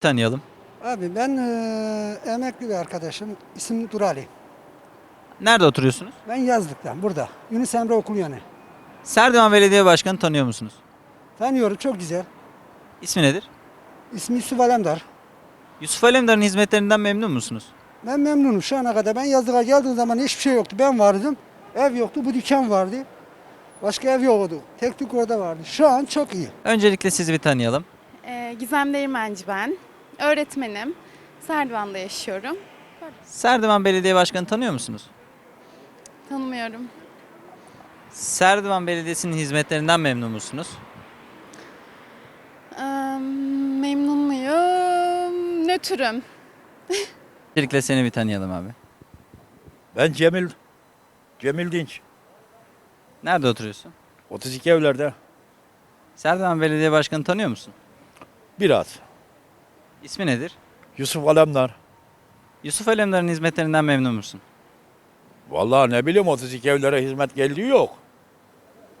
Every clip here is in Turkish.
Tanıyalım. Abi ben eee, emekli bir arkadaşım. İsim Durali. Nerede oturuyorsunuz? Ben yazlıktan burada. Yunus Emre Okulu yanı. Serdivan Belediye Başkanı tanıyor musunuz? Tanıyorum çok güzel. İsmi nedir? İsmi Yusuf Alemdar. Yusuf Alemdar'ın hizmetlerinden memnun musunuz? Ben memnunum şu ana kadar. Ben yazlığa geldiğim zaman hiçbir şey yoktu. Ben vardım. Ev yoktu. Bu dükkan vardı. Başka ev yoktu. Tek tük orada vardı. Şu an çok iyi. Öncelikle sizi bir tanıyalım. Gizem Değirmenci ben. Öğretmenim. Serdivan'da yaşıyorum. Serdivan Belediye Başkanı tanıyor musunuz? Tanımıyorum. Serdivan Belediyesi'nin hizmetlerinden memnun musunuz? Ee, memnun muyum? Nötrüm. Öncelikle seni bir tanıyalım abi. Ben Cemil Cemil Dinç. Nerede oturuyorsun? 32 evlerde Serdivan Belediye Başkanı tanıyor musun? Biraz. İsmi nedir? Yusuf Alemdar. Yusuf Alemdar'ın hizmetlerinden memnun musun? Vallahi ne bileyim 32 evlere hizmet geldiği yok.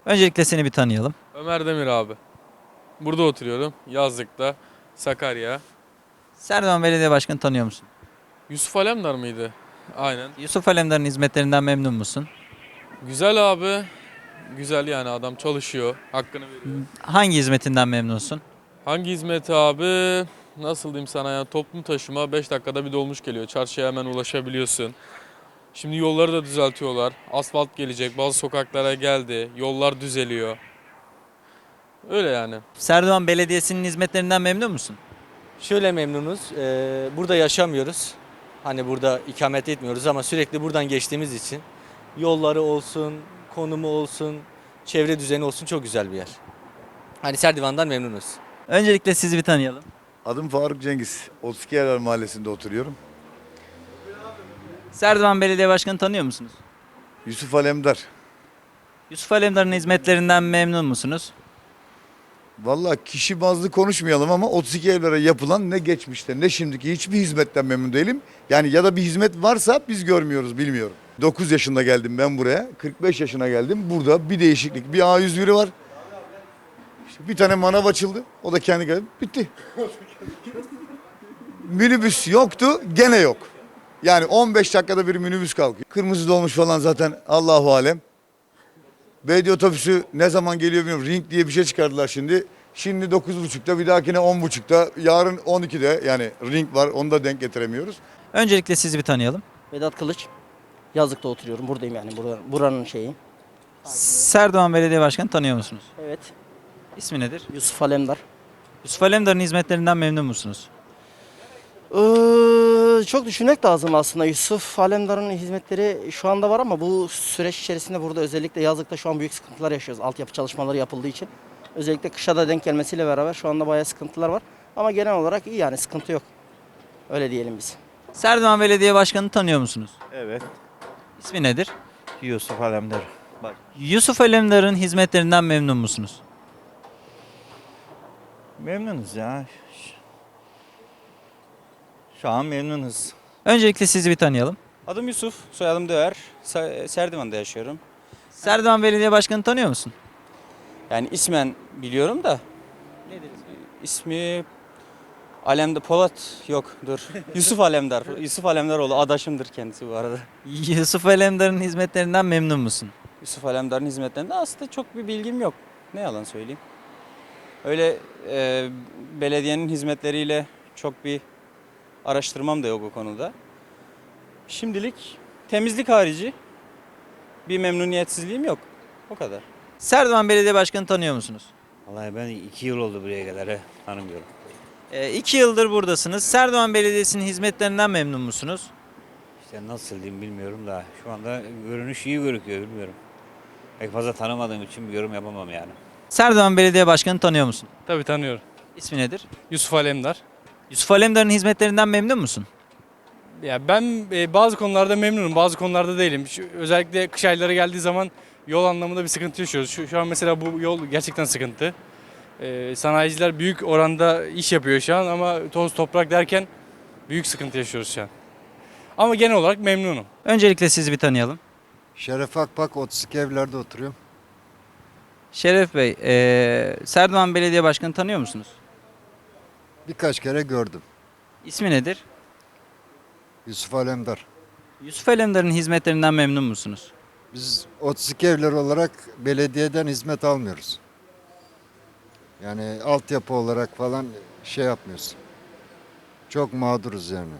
Öncelikle seni bir tanıyalım. Ömer Demir abi. Burada oturuyorum. Yazlık'ta. Sakarya. Serdivan Belediye Başkanı tanıyor musun? Yusuf Alemdar mıydı? Aynen. Yusuf Alemdar'ın hizmetlerinden memnun musun? Güzel abi. Güzel yani adam çalışıyor. Hakkını veriyor. Hangi hizmetinden memnunsun? Hangi hizmeti abi? Nasıl diyeyim sana ya? Toplu taşıma 5 dakikada bir dolmuş geliyor. Çarşıya hemen ulaşabiliyorsun. Şimdi yolları da düzeltiyorlar. Asfalt gelecek. Bazı sokaklara geldi. Yollar düzeliyor. Öyle yani. Serdivan Belediyesi'nin hizmetlerinden memnun musun? Şöyle memnunuz. eee, burada yaşamıyoruz. Hani burada ikamet etmiyoruz ama sürekli buradan geçtiğimiz için yolları olsun, konumu olsun, çevre düzeni olsun çok güzel bir yer. Hani Serdivan'dan memnunuz. Öncelikle sizi bir tanıyalım. Adım Faruk Cengiz. 32 Yerler Mahallesi'nde oturuyorum. Serdivan Belediye Başkanı tanıyor musunuz? Yusuf Alemdar. Yusuf Alemdar'ın hizmetlerinden memnun musunuz? Vallahi kişi bazlı konuşmayalım ama 32 evlere yapılan ne geçmişte ne şimdiki hiçbir hizmetten memnun değilim. Yani ya da bir hizmet varsa biz görmüyoruz bilmiyorum. 9 yaşında geldim ben buraya. 45 yaşına geldim. Burada bir değişiklik. Bir A101'i var. Bir tane manav açıldı. O da kendi geldi. Bitti. minibüs yoktu. Gene yok. Yani 15 dakikada bir minibüs kalkıyor. Kırmızı dolmuş falan zaten Allahu alem. Belediye otobüsü ne zaman geliyor bilmiyorum. Ring diye bir şey çıkardılar şimdi. Şimdi 9.30'da bir dahakine 10.30'da yarın 12'de yani ring var onu da denk getiremiyoruz. Öncelikle sizi bir tanıyalım. Vedat Kılıç. Yazlıkta oturuyorum. Buradayım yani. Buranın, buranın şeyi. Serdivan Belediye Başkanı tanıyor musunuz? Evet. İsmi nedir? Yusuf Alemdar. Yusuf Alemdar'ın hizmetlerinden memnun musunuz? Ee, çok düşünmek lazım aslında. Yusuf Alemdar'ın hizmetleri şu anda var ama bu süreç içerisinde burada özellikle yazlıkta şu an büyük sıkıntılar yaşıyoruz. Altyapı çalışmaları yapıldığı için. Özellikle kışa da denk gelmesiyle beraber şu anda bayağı sıkıntılar var. Ama genel olarak iyi yani sıkıntı yok. Öyle diyelim biz. Serdivan Belediye Başkanı tanıyor musunuz? Evet. İsmi nedir? Yusuf Alemdar. Yusuf Alemdar'ın hizmetlerinden memnun musunuz? Memnunuz ya. Şu an memnunuz. Öncelikle sizi bir tanıyalım. Adım Yusuf, soyadım Döğer. Sa- Serdivan'da yaşıyorum. Serdivan Belediye Başkanı tanıyor musun? Yani ismen biliyorum da. Nedir? İsmi Alemdar Polat yok dur. Yusuf Alemdar. Yusuf Alemdaroğlu adaşımdır kendisi bu arada. Yusuf Alemdar'ın hizmetlerinden memnun musun? Yusuf Alemdar'ın hizmetlerinde aslında çok bir bilgim yok. Ne yalan söyleyeyim. Öyle e, belediyenin hizmetleriyle çok bir araştırmam da yok o konuda. Şimdilik temizlik harici bir memnuniyetsizliğim yok. O kadar. Serdivan Belediye Başkanı tanıyor musunuz? Vallahi ben iki yıl oldu buraya kadar he, tanımıyorum. E, iki yıldır buradasınız. Serdivan Belediyesi'nin hizmetlerinden memnun musunuz? İşte nasıl diyeyim bilmiyorum da şu anda görünüş iyi gözüküyor bilmiyorum. Pek fazla tanımadığım için bir yorum yapamam yani. Serdivan Belediye Başkanı tanıyor musun? Tabii tanıyorum. İsmi nedir? Yusuf Alemdar. Yusuf Alemdar'ın hizmetlerinden memnun musun? Ya ben e, bazı konularda memnunum, bazı konularda değilim. Şu, özellikle kış ayları geldiği zaman yol anlamında bir sıkıntı yaşıyoruz. Şu, şu an mesela bu yol gerçekten sıkıntı. E, sanayiciler büyük oranda iş yapıyor şu an ama toz toprak derken büyük sıkıntı yaşıyoruz şu an. Ama genel olarak memnunum. Öncelikle sizi bir tanıyalım. Şeref Akpak 32 evlerde oturuyorum. Şeref Bey, e, Serdivan Belediye Başkanı tanıyor musunuz? Birkaç kere gördüm. İsmi nedir? Yusuf Alemdar. Yusuf Alemdar'ın hizmetlerinden memnun musunuz? Biz 32 evler olarak belediyeden hizmet almıyoruz. Yani altyapı olarak falan şey yapmıyoruz. Çok mağduruz yani.